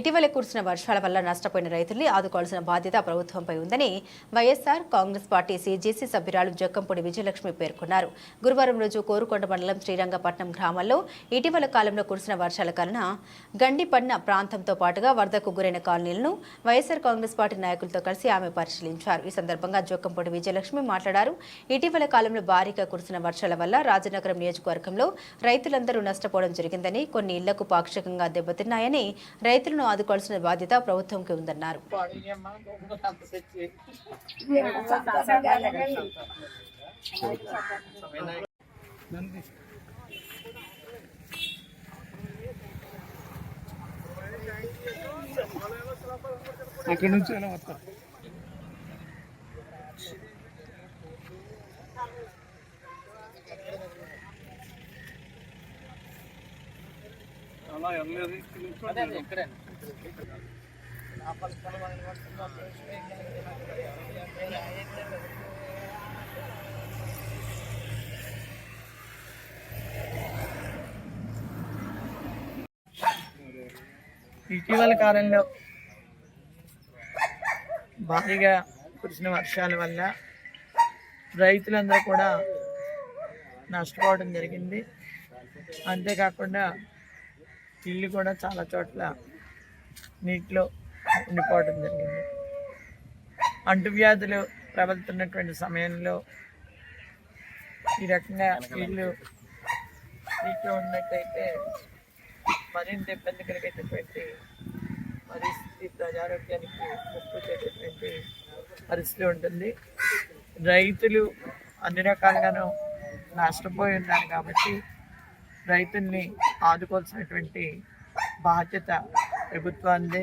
ఇటీవల కురిసిన వర్షాల వల్ల నష్టపోయిన రైతుల్ని ఆదుకోవాల్సిన బాధ్యత ప్రభుత్వంపై ఉందని వైఎస్ఆర్ కాంగ్రెస్ పార్టీ సీజేసీ సభ్యురాలు జక్కంపూడి విజయలక్ష్మి పేర్కొన్నారు. గురువారం రోజు కోరుకొండ మండలం శ్రీరంగపట్నం గ్రామంలో ఇటీవల కాలంలో కురిసిన వర్షాల కారణ గండిపడిన ప్రాంతంతో పాటుగా వరదకు గురైన కాలనీలను వైఎస్ఆర్ కాంగ్రెస్ పార్టీ నాయకులతో కలిసి ఆమె పరిశీలించారు. ఈ సందర్భంగా జోకంపూడి విజయలక్ష్మి మాట్లాడారు. ఇటీవల కాలంలో భారీగా కురిసిన వర్షాల వల్ల రాజనగరం నియోజకవర్గంలో రైతులందరూ నష్టపోవడం జరిగిందని కొన్ని ఇళ్ళకు పాక్షికంగా దెబ్బతిన్నాయని రైతులను ఆదుకోవాల్సిన బాధ్యత ప్రభుత్వంకి ఉందన్నారు. అక్కడ నుంచి ఎలా వస్తారు? అలా వెళ్ళలేదు. ఇటీవల కాలంలో భారీగా కురిసిన వర్షాల వల్ల రైతులందరూ కూడా నష్టపోవడం జరిగింది. అంతేకాకుండా ఇల్లు కూడా చాలా చోట్ల నీటిలో ఉండిపోవడం జరిగింది. అంటువ్యాధులు ప్రబలుతున్నటువంటి సమయంలో ఈ రకంగా ఇల్లు నీటిలో ఉన్నట్టయితే మరింత ఇబ్బంది కలిగేటటువంటి పరిస్థితి ప్రజారోగ్యానికి ముప్పు చేసేటువంటి పరిస్థితి ఉంటుంది. రైతులు అన్ని రకాలుగాను నష్టపోయి ఉన్నారు కాబట్టి రైతుల్ని ఆదుకోవాల్సినటువంటి బాధ్యత ప్రభుత్వాన్ని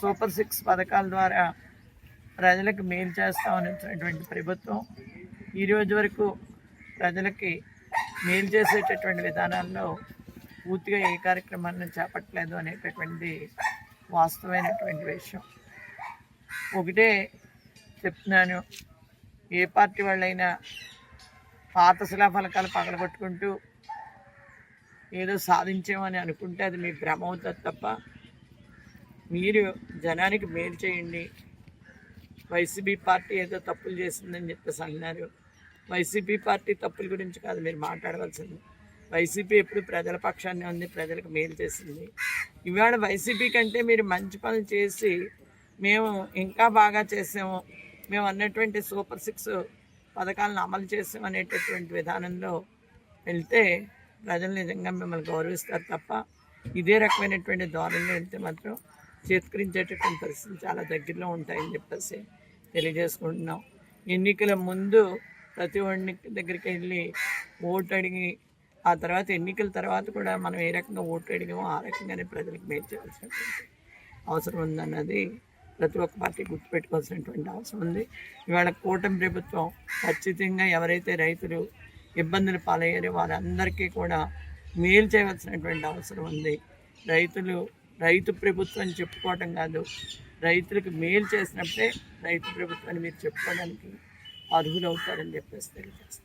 సూపర్ సిక్స్ పథకాల ద్వారా ప్రజలకు మేలు చేస్తామనేటువంటి ప్రభుత్వం ఈరోజు వరకు ప్రజలకి మేలు చేసేటటువంటి విధానాల్లో పూర్తిగా ఏ కార్యక్రమాన్ని చేపట్టలేదు అనేటటువంటి వాస్తవమైనటువంటి విషయం. ఒకటే చెప్తున్నాను ఏ పార్టీ వాళ్ళైనా పాత శిలాఫలకాలు పగలగొట్టుకుంటూ ఏదో సాధించామని అనుకుంటే అది మీ భ్రమ అవుతుంది తప్ప మీరు జనానికి మేలు చేయండి. వైసీపీ పార్టీ ఏదో తప్పులు చేసిందని చెప్పేసి అన్నారు. వైసీపీ పార్టీ తప్పుల గురించి కాదు మీరు మాట్లాడవలసింది. వైసీపీ ఎప్పుడు ప్రజల పక్షాన్ని ఉంది ప్రజలకు మేలు చేసింది. ఇవాళ వైసీపీ కంటే మీరు మంచి పనులు చేసి మేము ఇంకా బాగా చేసాము మేము అన్నటువంటి సూపర్ సిక్స్ పథకాలను అమలు చేసాం అనేటటువంటి విధానంలో వెళ్తే ప్రజలు నిజంగా మిమ్మల్ని గౌరవిస్తారు తప్ప ఇదే రకమైనటువంటి ధోరణి వెళ్తే మాత్రం చేతికరించేటటువంటి పరిస్థితులు చాలా దగ్గరలో ఉంటాయని చెప్పేసి తెలియజేసుకుంటున్నాం. ఎన్నికల ముందు ప్రతి ఒడి దగ్గరికి వెళ్ళి ఓటు అడిగి ఆ తర్వాత ఎన్నికల తర్వాత కూడా మనం ఏ రకంగా ఓటు అడిగామో ఆ రకంగానే ప్రజలకు మేలు చేయాల్సినటువంటి అవసరం ఉందన్నది ప్రతి ఒక్క పార్టీ గుర్తుపెట్టుకోవాల్సినటువంటి అవసరం ఉంది. ఇవాళ కూటమి ప్రభుత్వం ఖచ్చితంగా ఎవరైతే రైతులు ఇబ్బందులు పాలయ్యారు. వారందరికీ కూడా మేలు చేయవలసినటువంటి అవసరం ఉంది. రైతులు రైతు ప్రభుత్వం చెప్పుకోవటం కాదు. రైతులకు మేలు చేసినప్పుడే రైతు ప్రభుత్వాన్ని మీరు చెప్పుకోవడానికి అర్హులవుతారని చెప్పేసి తెలియజేస్తారు